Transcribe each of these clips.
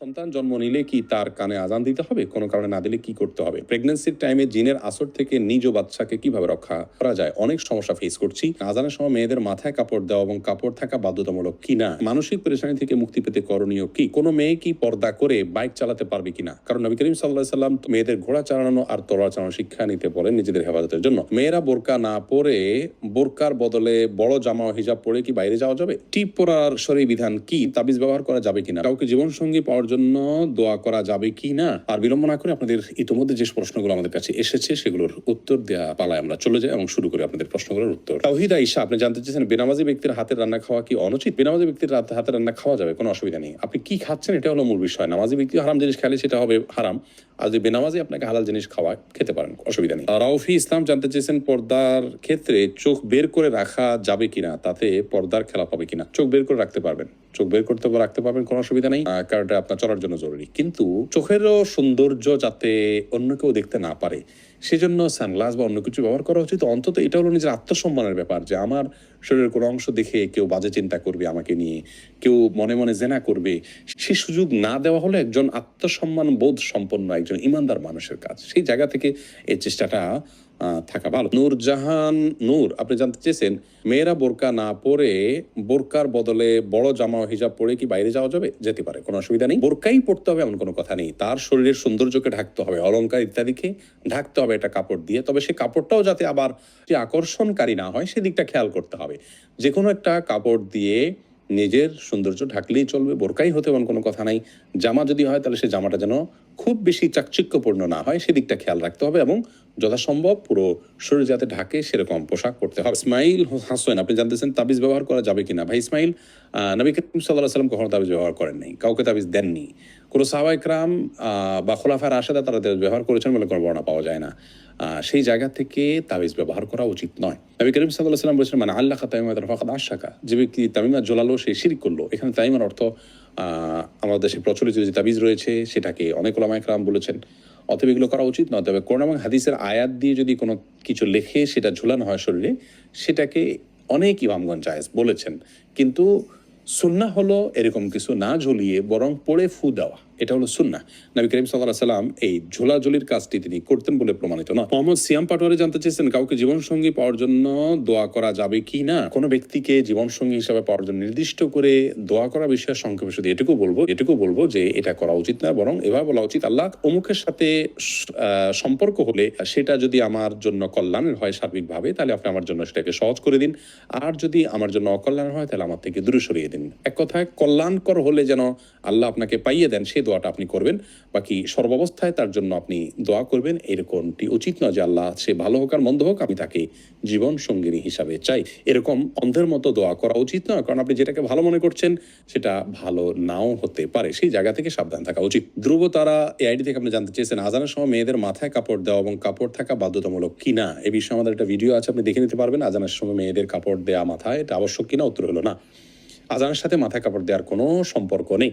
সন্তান জন্ম নিলে কি তার কানে আজান দিতে হবে? কোনো কারণে না দিলে কি করতে হবে? প্রেগনেন্সির টাইমে জিনের আসর থেকে নিজ বাচ্চাকে কীভাবে রক্ষা করা যায়? অনেক সমস্যা ফেস করছি। আজানের সময় মেয়েদের মাথায় কাপড় দেওয়া এবং কাপড় থাকা বাধ্যতামূলক কিনা মানসিক পরেশানি থেকে মুক্তি পেতে করণীয় কি? কোনো মেয়ে কি পর্দা করে বাইক চালাতে পারবে কিনা? কারণ নবী করিম সাল্লাহ সাল্লাম মেয়েদের ঘোড়া চালানো আর তলোয়ার চালানো শিক্ষা নিতে বলেন নিজেদের হেফাজতের জন্য। মেয়েরা বোরকা না পরে বোরকার বদলে বড় জামা হিজাব পরে কি বাইরে যাওয়া যাবে? টিপ পরার সরি বিধান কি? তাবিজ ব্যবহার করা যাবে কিনা? কাউকে জীবন সঙ্গী পাওয়ার জন্য দোয়া করা যাবে কি না? আর বিলম্ব না করে আপনাদের ইতিমধ্যে যে প্রশ্নগুলো আমাদের কাছে এসেছে, সেগুলোর উত্তর দেওয়া পালায় আমরা চলে যাই এবং শুরু করি আপনাদের প্রশ্নগুলোর উত্তর। তাওহিদ আইসা আপনি জানতে চেয়েছেন বেনামাজি ব্যক্তির হাতের রান্না খাওয়া কি অনুচিত? বেনামাজি ব্যক্তির হাতের রান্না খাওয়া যাবে, কোনো অসুবিধা নেই। আপনি কি খাচ্ছেন? এটা হলো মূল বিষয়। নামাজি ব্যক্তি হারাম জিনিস খেলে সেটা হবে হারাম। আর যদি বেনামাজি আপনাকে হালাল জিনিস খাওয়া খেতে পারেন, অসুবিধা নেই। রাউফি ইসলাম জানতে চেয়েছেন পর্দার ক্ষেত্রে চোখ বের করে রাখা যাবে কিনা? তাতে পর্দার খেলা পাবে কিনা? চোখ বের করে রাখতে পারবেন। চোখ বের করতে রাখতে পারবেন, কোনো অসুবিধা নেই। কারণ আপনার চলার জন্য জরুরি। কিন্তু চোখেরও সৌন্দর্য যাতে অন্য কেউ দেখতে না পারে, সেজন্য সানগ্লাস বা অন্য কিছু ব্যবহার করা উচিত। অন্তত এটা হলো নিজের আত্মসম্মানের ব্যাপার যে, আমার শরীরের কোনো অংশ দেখে কেউ বাজে চিন্তা করবে আমাকে নিয়ে, কেউ মনে মনে জেনা করবে। সে সুযোগ না দেওয়া হলো একজন আত্মসম্মান বোধ সম্পন্ন একজন ইমানদার মানুষের কাজ। সেই জায়গা থেকে এই চেষ্টাটা থাকা ভালো। নূরজাহান নূর, আপনি জানতে চেয়েছেন, মেয়েরা বোরকা না পরে বোরকার বদলে বড় জামা হিজাব পরে কি বাইরে যাওয়া যাবে? যেতে পারে, কোনো অসুবিধা নেই। বোরকাই পড়তে হবে এমন কোনো কথা নেই। তার শরীরের সৌন্দর্যকে ঢাকতে হবে অলংকার ইত্যাদিকে ঢাকতে হবে একটা কাপড় দিয়ে। তবে সেই কাপড়টাও যাতে আবার যে আকর্ষণকারী না হয়, সেদিকটা খেয়াল করতে হবে। যে কোনো একটা কাপড় দিয়ে নিজের সৌন্দর্য ঢাকলেই চলবে, বোরকাই হতে এমন কোনো কথা নাই। জামা যদি হয়, তাহলে সে জামাটা যেন খুব বেশি চাকচিক্যপূর্ণ না হয়, সেদিকটা খেয়াল রাখতে হবে এবং যথাসম্ভব পুরো শরীর যাতে ঢাকে, সেরকম পোশাক পরতে হবে। ইসমাইল হাসেন, আপনি জানতেছেন তাবিজ ব্যবহার করা যাবে কিনা? ভাই ইসমাইল নবী করিম সাল্লাহ সাল্লাম কখনো তাবিজ ব্যবহার করেন নাই, কাউকে তাবিজ দেননি। কোনো সাহাবাইকরাম বা খোলাফার আশেদা তারা ব্যবহার করেছেন বলে কোনো বর্ণনা পাওয়া যায় না। সেই জায়গা থেকে তাবিজ ব্যবহার করা উচিত নয়। নবী করিম সাল্লাহ সাল্লাম বলেছেন মানে আল্লাহ তামিমা ফাঁকাদ আশাকা যে ব্যক্তি তামিমা জোলালো, সে শিরিক করল। এখানে তামিমার অর্থ আমাদের দেশে প্রচলিত যে তাবিজ রয়েছে, সেটাকে অনেক ওলামাইকরাম বলেছেন। অতএব এগুলো করা উচিত নয়। তবে কোরআন এবং হাদিসের আয়াত দিয়ে যদি কোনো কিছু লেখে, সেটা ঝুলানো হয় শরীরে, সেটাকে অনেক ইমামগঞ্জ জায়েজ বলেছেন। কিন্তু সুন্না হলো এরকম কিছু না ঝুলিয়ে, বরং পড়ে ফু দেওয়া। এটা হলো সুন্না নবী করিম সাল্লাহ সাল্লাম এই ঝোলাঝুলির কাজটি তিনি করতেন বলে প্রমাণিত নয়। মোহাম্মদ সিয়াম পাটোয়ারি জানতে চেয়েছেন, কাউকে জীবনসঙ্গী পাওয়ার জন্য দোয়া করা যাবে কি না? কোনো ব্যক্তিকে জীবনসঙ্গী হিসাবে পাওয়ার জন্য নির্দিষ্ট করে দোয়া করা বিষয়ে সংক্ষেপে শুধু এটুকু বলব এটুকু বলব যে এটা করা উচিত না, বরং এভাবে বলা উচিত আল্লাহ অমুকের সাথে সম্পর্ক হলে সেটা যদি আমার জন্য কল্যাণের হয় সার্বিকভাবে, তাহলে আপনি আমার জন্য সেটাকে সহজ করে দিন। আর যদি আমার জন্য অকল্যাণ হয়, তাহলে আমার থেকে দূরে সরিয়ে দিন। এক কথায়, কল্যাণকর হলে যেন আল্লাহ আপনাকে পাইয়ে দেন সেই দোয়াটা আপনি করবেন। বাকি সর্বাবস্থায় তার জন্য আপনি দোয়া করবেন। এরকমটি উচিত নয় যে আল্লাহ সে ভালো হোক আর মন্দ হোক, আমি তাকে জীবন সঙ্গিনী হিসাবে চাই। এরকম অন্ধের মতো দোয়া করা উচিত নয়, কারণ আপনি যেটাকে ভালো মনে করছেন, সেটা ভালো নাও হতে পারে। সেই জায়গা থেকে সাবধান থাকা উচিত। ধ্রুব তারা এই আইডি থেকে আপনি জানতে চেয়েছেন আজানের সময় মেয়েদের মাথায় কাপড় দেওয়া এবং কাপড় থাকা বাধ্যতামূলক কিনা? এ বিষয়ে আমাদের একটা ভিডিও আছে, আপনি দেখে নিতে পারবেন আজানের সময় মেয়েদের কাপড় দেওয়া মাথায় এটা আবশ্যক কিনা, উত্তর হলো না। আজানের সাথে মাথায় কাপড় দেওয়ার কোনো সম্পর্ক নেই।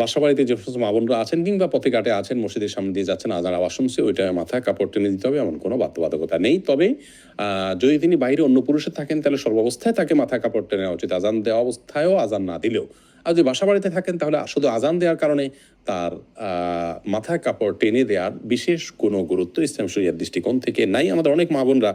বাসা বাড়িতে যে সমস্ত মা বোনরা আছেন কিংবা পথে ঘাটে আছেন, মসজিদের সামনে দিয়ে যাচ্ছেন আজান আওয়াজ শুনছে ওইটা মাথায় কাপড় টেনে দিতে হবে, এমন কোনো বাধ্যবাধকতা নেই। তবে যদি তিনি বাইরে অন্য পুরুষের থাকেন, তাহলে সর্বাবস্থায় তাকে মাথায় কাপড় টেনে নেওয়া উচিত। আজান দেওয়া অবস্থায়ও আজান না দিলেও। আর যদি বাসা বাড়িতে থাকেন, তাহলে শুধু আজান দেওয়ার কারণে তার মাথায় কাপড় টেনে দেওয়ার বিশেষ কোনো গুরুত্ব ইসলাম শরিয়ার দৃষ্টিকোণ থেকে নাই। আমাদের অনেক মা বোনরা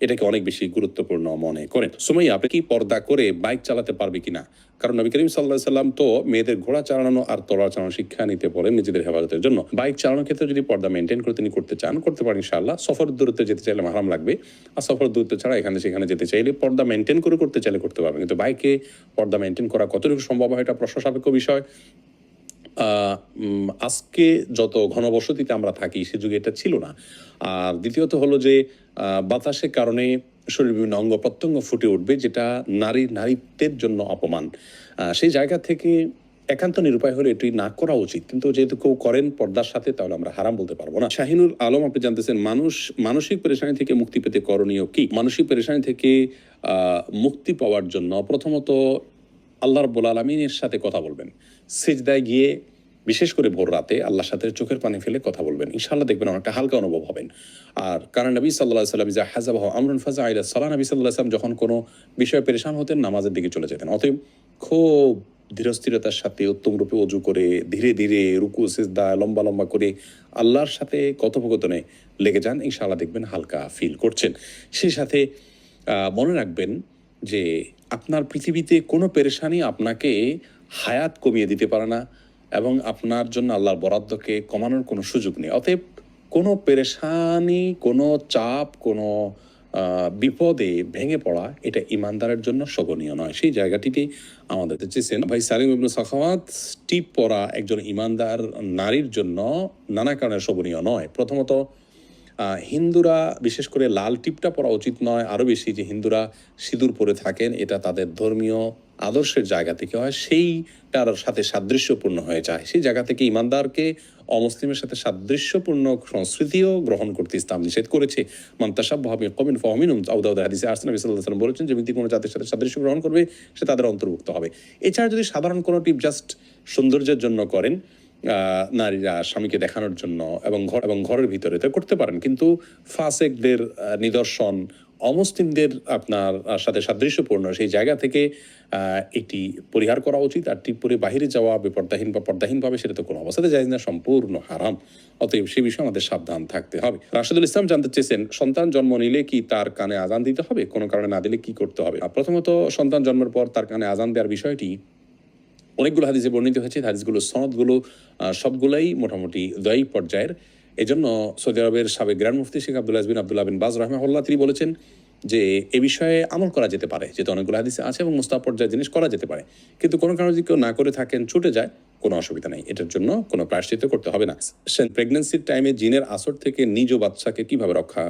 এটাকে অনেক বেশি গুরুত্বপূর্ণ মনে করেন। সময় আপনি কি পর্দা করে বাইক চালাতে পারবে কিনা? কারণ নবী করিম সাল্লাহ সাল্লাম তো মেয়েদের ঘোড়া চালানো আর তলোয়ার চালানো শিক্ষা নিতে বলেন নিজেদের হেফাজতের জন্য। বাইক চালানোর ক্ষেত্রে যদি পর্দা মেনটেন করে তিনি করতে চান, করতে পারেন ইনশাআল্লাহ। সফর দূরত্বে যেতে চাইলে মাহারাম লাগবে। আর সফর দূরত্ব ছাড়া এখানে সেখানে যেতে চাইলে পর্দা মেনটেন করে করতে চাইলে করতে পারবেন। কিন্তু বাইকে পর্দা মেনটেন করা কতটুকু সম্ভব হয় এটা প্রশ্ন সাপেক্ষ বিষয়। আজকে যত ঘনবসতিতে আমরা থাকি, সে যুগে এটা ছিল না। আর দ্বিতীয়ত হলো যে বাতাসের কারণে শরীর বিভিন্ন অঙ্গ প্রত্যঙ্গ ফুটে উঠবে, যেটা নারী, নারীত্বের জন্য অপমান। সেই জায়গা থেকে একান্ত নিরুপায় হলে এটি না করা উচিত। কিন্তু যেহেতু কেউ করেন পর্দার সাথে, তাহলে আমরা হারাম বলতে পারব না। শাহিনুল আলম, আপনি জানতেছেন, মানুষ, মানসিক পেরেশানি থেকে মুক্তি পেতে করণীয় কি? মানসিক পেরেশানি থেকে মুক্তি পাওয়ার জন্য প্রথমত আল্লাহ রব্বুল আলমিনের সাথে কথা বলবেন। সেজদায় গিয়ে বিশেষ করে ভোর রাতে আল্লাহর সাথে চোখের পানি ফেলে কথা বলবেন। ইনশাআল্লাহ দেখবেন অনেকটা হালকা অনুভব হবেন। আর কারণ নবী সাল্লাহ সাল্লাম যা হাজাবাহ আমরুন ফাজা আইলা সাল্লাহ নবী সাল্লাহ সাল্লাম যখন কোনো বিষয়ে পেরেশান হতেন, নামাজের দিকে চলে যেতেন। অতএব খুব ধীরস্থিরতার সাথে উত্তম রূপে অজু করে, ধীরে ধীরে রুকু, সিজদা, লম্বা লম্বা করে আল্লাহর সাথে কথোপকথনে লেগে যান, ইনশাআল্লাহ দেখবেন হালকা ফিল করছেন। সেই সাথে মনে রাখবেন যে আপনার পৃথিবীতে কোনো পেরেশানি আপনাকে হায়াত কমিয়ে দিতে পারে না এবং আপনার জন্য আল্লাহর বরাদ্দকে কমানোর কোনো সুযোগ নেই। অতএব কোনো পেরেশানি, কোনো চাপ, কোনো বিপদে ভেঙে পড়া এটা ইমানদারের জন্য শোভনীয় নয়। সেই জায়গাটিতে আমাদের চেয়েছেন ভাই সালিম ইবনু সাখাওয়াত। টিপ পরা একজন ইমানদার নারীর জন্য নানা কারণে শোভনীয় নয়। প্রথমত হিন্দুরা বিশেষ করে লাল টিপটা পরা উচিত নয়। আরও বেশি যে হিন্দুরা সিঁদুর পরে থাকেন, এটা তাদের ধর্মীয় আদর্শের জায়গা থেকে হয়, সেইটার সাথে সাদৃশ্যপূর্ণ হয়ে যায়। সেই জায়গা থেকে ইমানদারকে অমুসলিমের সাথে সাদৃশ্যপূর্ণ সংস্কৃতিও গ্রহণ করতে ইসলাম নিষেধ করেছে। মান্তাসাব ভাবে কমিন ফহমিন আউদাউদ হাদিসে আসলাম সাল্লাম বলেছেন যে ব্যক্তি কোনো জাতির সাথে সাদৃশ্য গ্রহণ করবে, সে তাদের অন্তর্ভুক্ত হবে। এছাড়া যদি সাধারণ কোনো টিপ জাস্ট সৌন্দর্যের জন্য করেন নারীরা স্বামীকে দেখানোর জন্য এবং ঘর, এবং ঘরের ভিতরে তো করতে পারেন। কিন্তু ফাসেকদের নিদর্শন অমুসলিমদের আপনার সাথে সাদৃশ্যপূর্ণ সেই জায়গা থেকে এটি পরিহার করা উচিত আর টিপ পরে বাহিরে যাওয়া বেপর্দাহীন বা পর্দাহীনভাবে সেটা তো কোনো অবস্থাতে যায় না, সম্পূর্ণ হারাম। অতএব সে বিষয়ে আমাদের সাবধান থাকতে হবে। রাশেদুল ইসলাম জানতে চেয়েছেন, সন্তান জন্ম নিলে কি তার কানে আজান দিতে হবে? কোনো কারণে না দিলে কি করতে হবে? প্রথমত, সন্তান জন্মের পর তার কানে আজান দেওয়ার বিষয়টি, অনেকগুলো হাদিসে বর্ণিত হয়েছে। হাদিসগুলো, সনদগুলো সবগুলাই মোটামুটি দয়ী পর্যায়ের। এজন্য সৌদি আরবের সাবেক grand mufti Sheikh Abdul bin Abdullah bin Baz রহমাহুল্লাহ, তিনি বলেছেন যে এ বিষয়ে আমল করা যেতে পারে, যেহেতু অনেকগুলো হাদিসে আছে এবং মুস্তাহ পর্যায়ের জিনিস করা যেতে পারে। কিন্তু কোনো কারণে যদি কেউ না করে থাকেন, ছুটে যায়, কোনো অসুবিধা নেই। এটার জন্য কোনো প্রায়শ্চিত করতে হবে না। প্রেগনেন্সির টাইমে জিনের আসর থেকে নিজ বাচ্চাকে কীভাবে রক্ষা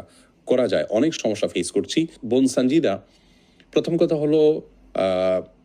করা যায়, অনেক সমস্যা ফেস করছি। বোন সঞ্জিদা প্রথম কথা হলো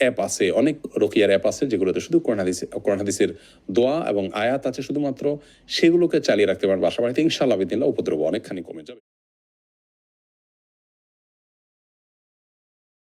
অ্যাপ আছে, অনেক রকিয়ার অ্যাপ আছে যেগুলোতে শুধু কোরআন হাদিস দোয়া এবং আয়াত আছে শুধুমাত্র, সেগুলোকে চালিয়ে রাখতে পারেন বাসা বাড়িতে ইনশাল্লাহ দিনলা উপদ্রব অনেকখানি কমে যাবে।